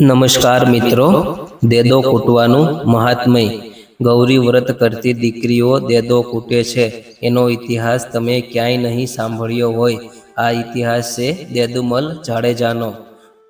નમસ્કાર મિત્રો, દેદો કૂટવાનું મહાત્મય. ગૌરી વ્રત કરતી દીકરીઓ દેદો કૂટે છે. એનો ઇતિહાસ તમે ક્યાંય નહીં સાંભળ્યો હોય. આ ઇતિહાસ છે દેદુમલ જાડેજાનો.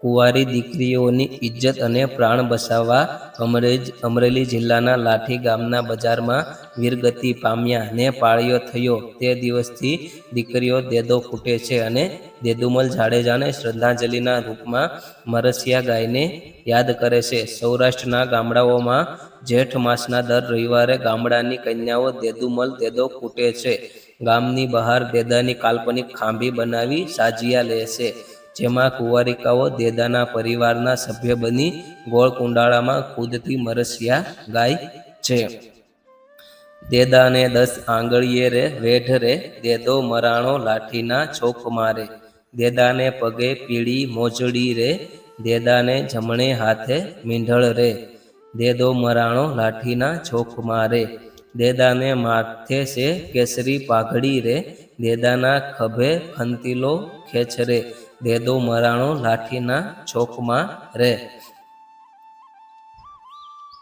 કુંવારી દીકરીઓની ઇજ્જત અને પ્રાણ બચાવવા અમરેજ અમરેલી જિલ્લાના લાઠી ગામના બજારમાં વીરગતિ પામ્યા ને પાળ્યો થયો. તે દિવસથી દીકરીઓ દેદો ફૂટે છે અને દેદુમલ જાડેજાને શ્રદ્ધાંજલિના રૂપમાં મરસિયા ગાયને યાદ કરે છે. સૌરાષ્ટ્રના ગામડાઓમાં જેઠ માસના દર રવિવારે ગામડાની કન્યાઓ દેદુમલ દેદો કૂટે છે. ગામની બહાર દેદાની કાલ્પનિક ખાંભી બનાવી સાજિયા લે છે. જેમાં કુંવારિકાઓ દેદાના પરિવારના સભ્ય બની ગોળ કુંડાળામાં કૂદતી મરસિયા ગાય છે. દેદાને દસ આંગળીએ રે, વેઢ રે, દેદો મરાણો લાઠીના છોપ મારે દેદાને પગે પીળી મોજડી રે, દેદાને જમણે હાથે મીંઢળ રે. દેદો મરાણો લાઠીના છોપ મારે દેદાને માથે છે કેસરી પાઘડી રે, દેદાના ખભે ખંતીલો ખેંચ રે. દેદો મરાણો લાઠીના ચોકમાં રે.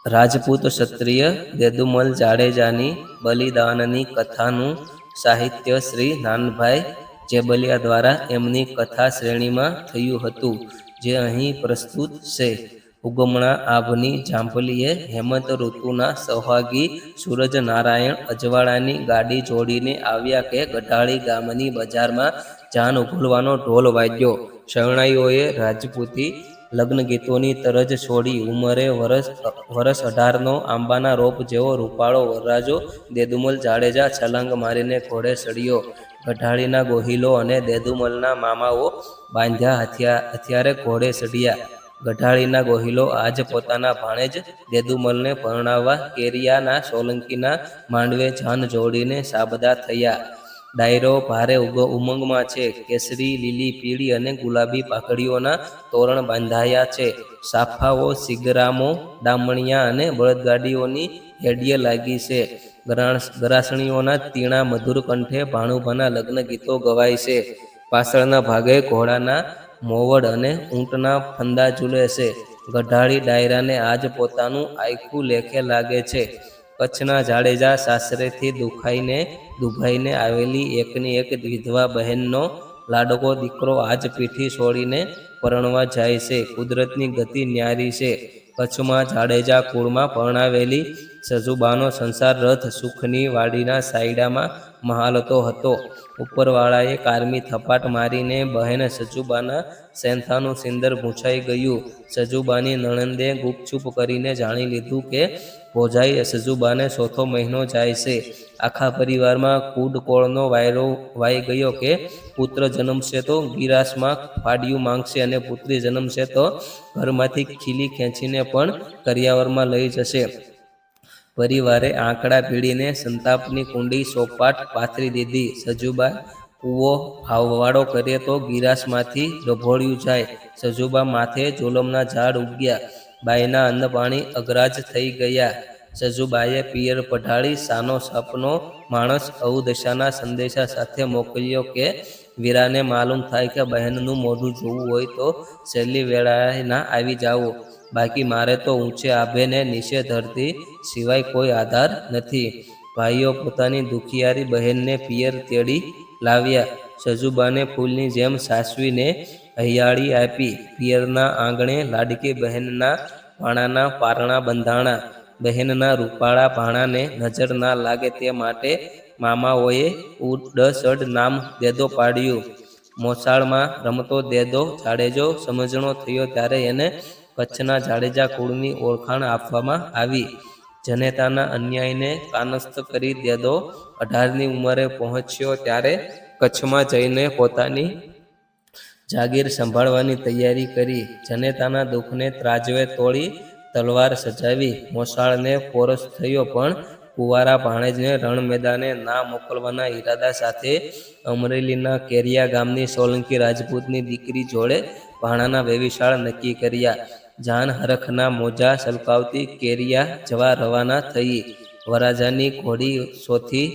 રાજપૂત ક્ષત્રિય દેદુમલ જાડેજાની બલિદાનની કથાનું સાહિત્ય શ્રી નાનભાઈ જેબલિયા દ્વારા એમની કથા શ્રેણીમાં થયું હતું, જે અહીં પ્રસ્તુત છે. ઉગમણા આભની જાંપલીએ હેમંત ઋતુના સૌહાગી સૂરજ નારાયણ અજવાળાની ગાડી જોડીને આવ્યા કે ગઢાળી ગામની બજારમાં જાન ઉઘડવાનો ઢોલ વાગ્યો. શરણાઈઓએ રાજપૂતી લગ્ન ગીતોની તરજ છોડી ઉંમરે વરસ વરસ અઢારનો આંબાના રોપ જેવો રૂપાળો વરરાજો દેદુમલ જાડેજા છલાંગ મારીને ઘોડે ચડ્યો ગઢાળીના ગોહિલો અને દેદુમલના મામાઓ બાંધ્યા હથિયા, હથિયારે ઘોડે ચડ્યા ગઢાળીના ગોહિલો આજ પોતાના ભાણેજ દેદુમલને પરણાવવા કેરિયાના સોલંકીના માંડવે જાન જોડીને સાબદા થયા. ડાયરો ભારે ઉમંગમાં છે. કેસરી, લીલી, પીળી અને ગુલાબી પાઘડીઓના તોરણ બાંધાયા છે. સાફાઓ, સિગરામો, ડામણિયા અને બળદગાડીઓની હેડીએ લાગી છે. ગરાસણીઓના તીણા મધુર કંઠે ભાણુભાના લગ્ન ગીતો ગવાય છે. પાછળના ભાગે ઘોડાના મોવડ અને ઊંટના ફંદા ઝૂલે છે. ગઢાળી ડાયરાને આજ પોતાનું આયખું લેખે લાગે છે. કચ્છના જાડેજા સાસરેથી દુખાઈને દુભાઈને આવેલી એકની એક વિધવા બહેનનો લાડકો દીકરો આજ પીઠી છોડીને પરણવા જાય છે. કુદરતની ગતિ ન્યારી છે. કચ્છમાં જાડેજા કુળમાં પરણાવેલી સજુબાનો સંસાર રથ સુખની વાડીના સાયડામાં મહાલતો હતો. ઉપરવાળાએ કારમી થપાટ મારીને બહેન સજુબાના સેંથાનું સિંદર ભૂંચાઈ ગયું. સજુબાની નણંદે ગુપચુપ કરીને જાણી લીધું કે ભોજાઈ સજુબાને ચોથો મહિનો જાય છે. આખા પરિવારમાં કૂડકોળનો વાયરો વાઈ ગયો કે પુત્ર જન્મશે તો ગિરાસમાં ફાડિયું માંગશે અને પુત્રી જન્મશે તો ઘરમાંથી ખીલી ખેંચીને પણ કરિયાવરમાં લઈ જશે. પરિવારે આંકડા પીડીને સંતાપની કુંડી સોપાટ પાથરી દીધી. સજુબા કૂવો હાવવાડો કરે તો ગિરાસમાંથી રભોળ્યું જાય. સજુબા માથે જોલમના ઝાડ ઉગ્યા. બાઈના અન્ન પાણી અગ્રાજ થઈ ગયા. સજુબાએ પિયર પઢાળી સાનો સપનો માણસ અવદશાના સંદેશા સાથે મોકલ્યો કે, વીરાને માલુમ થાય કે બહેનનું મોઢું જોવું હોય તો છેલ્લી વેળાએ ના આવી જાઓ. બાકી મારે તો ઊંચે આભેને નીચે ધરતી સિવાય કોઈ આધાર નથી. ભાઈઓ પોતાની દુખિયારી બહેનને પિયર તેડી લાવ્યા. સજુબાને ફૂલની જેમ સાસવીને હૈયાળી આપી પિયરના આંગણે લાડકી બહેનના ભાણાના પારણા બંધાણા, બહેનના રૂપાળા ભાણાને નજર ના લાગે તે માટે મામાઓએ ઉડસડ નામ દેદો પાડ્યું. મોસાળમાં રમતો દેદો જાડેજો સમજણો થયો ત્યારે એને કચ્છના જાડેજા કુળની ઓળખાણ આપવામાં આવી. જનેતાના અન્યાયને કાનસ્થ કરી દેદો અઢારની ઉંમરે પહોંચ્યો ત્યારે કચ્છમાં જઈને પોતાની જાગીર સંભાળવાની તૈયારી કરી જનેતાના દુઃખને ત્રાજવે તોડી તલવાર સજાવી. મોસાળને પોરસ થયો પણ કુંવારા ભાણેજને રણ મેદાને ના મોકલવાના ઈરાદા સાથે અમરેલીના કેરિયા ગામની સોલંકી રાજપૂતની દીકરી જોડે ભાણાના વેવિશાળ નક્કી કર્યા. જાન હરખના મોજા સલકાવતી કેરિયા જવા રવાના થઈ. વરાજાની ઘોડી સોથી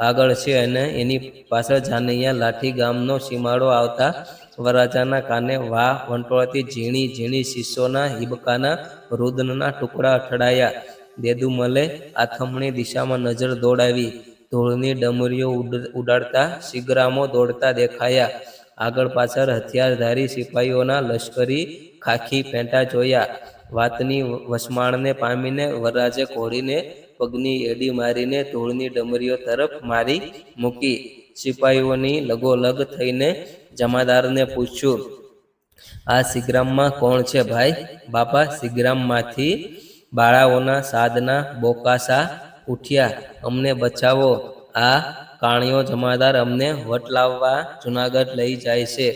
આગળ છે અને એની પાછળ જાનૈયા લાઠી ગામનો સીમાડો આવતા વરરાજાના કાને વા વંટોળાથી ઝીણી ઝીણી શીશોના હિબકાના રુદનના ટુકડા અથડાયા દેદુમલે આથમણી દિશામાં નજર દોડાવી. ધૂળની ડમરીઓ ઉડ- ઉડાડતા શિગરામો દોડતા દેખાયા. આગળ પાછળ હથિયારધારી સિપાહીઓના લશ્કરી ખાખી પેંટા જોયા. વાતની વસમાણને પામીને વરરાજે ઘોડીને પગની એડી મારીને ધૂળની ડમરીઓ તરફ મારી મૂકી. સિપાહીઓની લગોલગ થઈને જમાદારને પૂછ્યું, આ સિગ્રામમાં કોણ છે ભાઈ? બાપા, સિગ્રામમાંથી બાળાઓના સાદના બોકાસા ઉઠ્યા. અમને બચાવો. આ કાણીઓ જમાદાર અમને વટલાવવા જુનાગઢ લઈ જાય છે.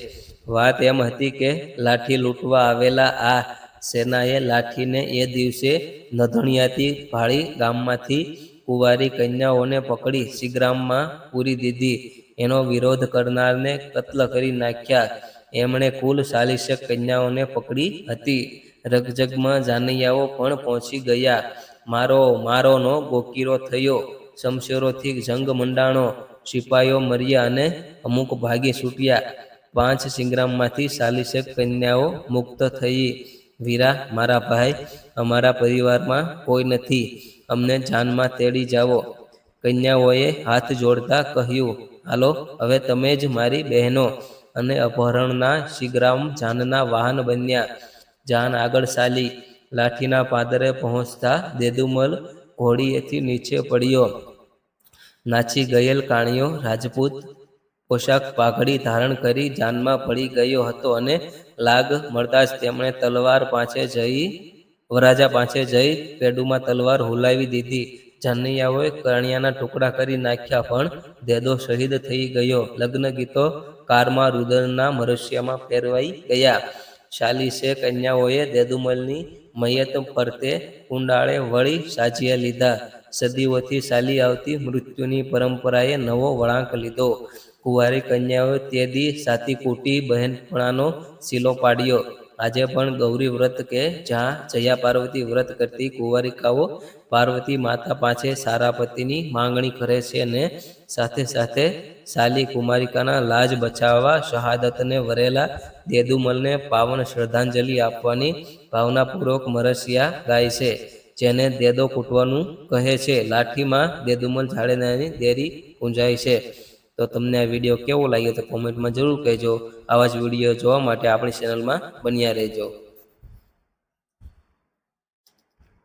વાત એમ હતી કે લાઠી લૂંટવા આવેલા આ સેનાએ લાઠીને એ દિવસે નધણિયાથી ભાળી ગામમાંથી કુંવારી કન્યાઓને પકડી સિગ્રામમાં પૂરી દીધી. એનો વિરોધ કરનારને કત્લ કરી નાખ્યા. એમણે કુલ ચાલીસેક કન્યાઓને પકડી હતી. રગજગમાં જાનૈયાઓ પણ પહોંચી ગયા. મારો, મારોનો ગોકીરો થયો. શમશેરોથી જંગ મંડાણો સિપાહીઓ મર્યા અને અમુક ભાગી છૂટ્યા. પાંચ સિંગ્રામમાંથી ચાલીસેક કન્યાઓ મુક્ત થઈ. વીરા, મારા ભાઈ, અમારા પરિવારમાં કોઈ નથી. અમને જાનમાં તેડી જાઓ. કન્યાઓએ હાથ જોડતા કહ્યું, હાલો, હવે તમે જ મારી બહેનો. અને અપહરણના શિગ્રામ જાનના વાહન બન્યા. જાન આગળ ચાલી, લાઠીના પાદરે પહોંચતા દેદુમલ ઘોડીએથી નીચે પડ્યો. નાચી ગયેલ કાણીઓ રાજપૂત પોશાક પાઘડી ધારણ કરી જાનમાં પડી ગયો હતો અને લાગ મળતા જ તેમણે તલવાર પાસે જઈ, વરાજા પાસે જઈ પેડુમાં તલવાર હુલાવી દીધી. જાનૈયાઓએ કરણિયાના ટુકડા કરી નાખ્યા પણ દેદો શહીદ થઈ ગયો. લગ્ન ગીતો કારમાં રુદનના મરસ્યામાં ફેરવાઈ ગયા. ચાલીસે કન્યાઓએ દેદુમલની મયત ફરતે કુંડાળે વળી સાજિયા લીધા. સદીઓથી ચાલી આવતી મૃત્યુની પરંપરાએ નવો વળાંક લીધો. કુંવારી કન્યાઓએ તે દી સાતી કૂટી બહેનપણાનો શીલો પાડ્યો. આજે પણ ગૌરી વ્રત કે જ્યાં જયા પાર્વતી વ્રત કરતી કુંવારિકાઓ પાર્વતી માતા પાસે સારા પતિની માંગણી કરે છે અને સાથે સાથે સાલી કુમારિકાના લાજ બચાવવા શહાદતને વરેલા દેદુમલને પાવન શ્રદ્ધાંજલિ આપવાની ભાવનાપૂર્વક મરસિયા ગાય છે, જેને દેદો કૂટવાનું કહે છે. લાઠીમાં દેદુમલ ઝાડેનાની દેરી પૂંજાય છે. તો તમને આ વીડિયો કેવો લાગ્યો તો કોમેન્ટમાં જરૂર કહેજો. આવા જ વીડિયો જોવા માટે આપણી ચેનલમાં બન્યા રહેજો.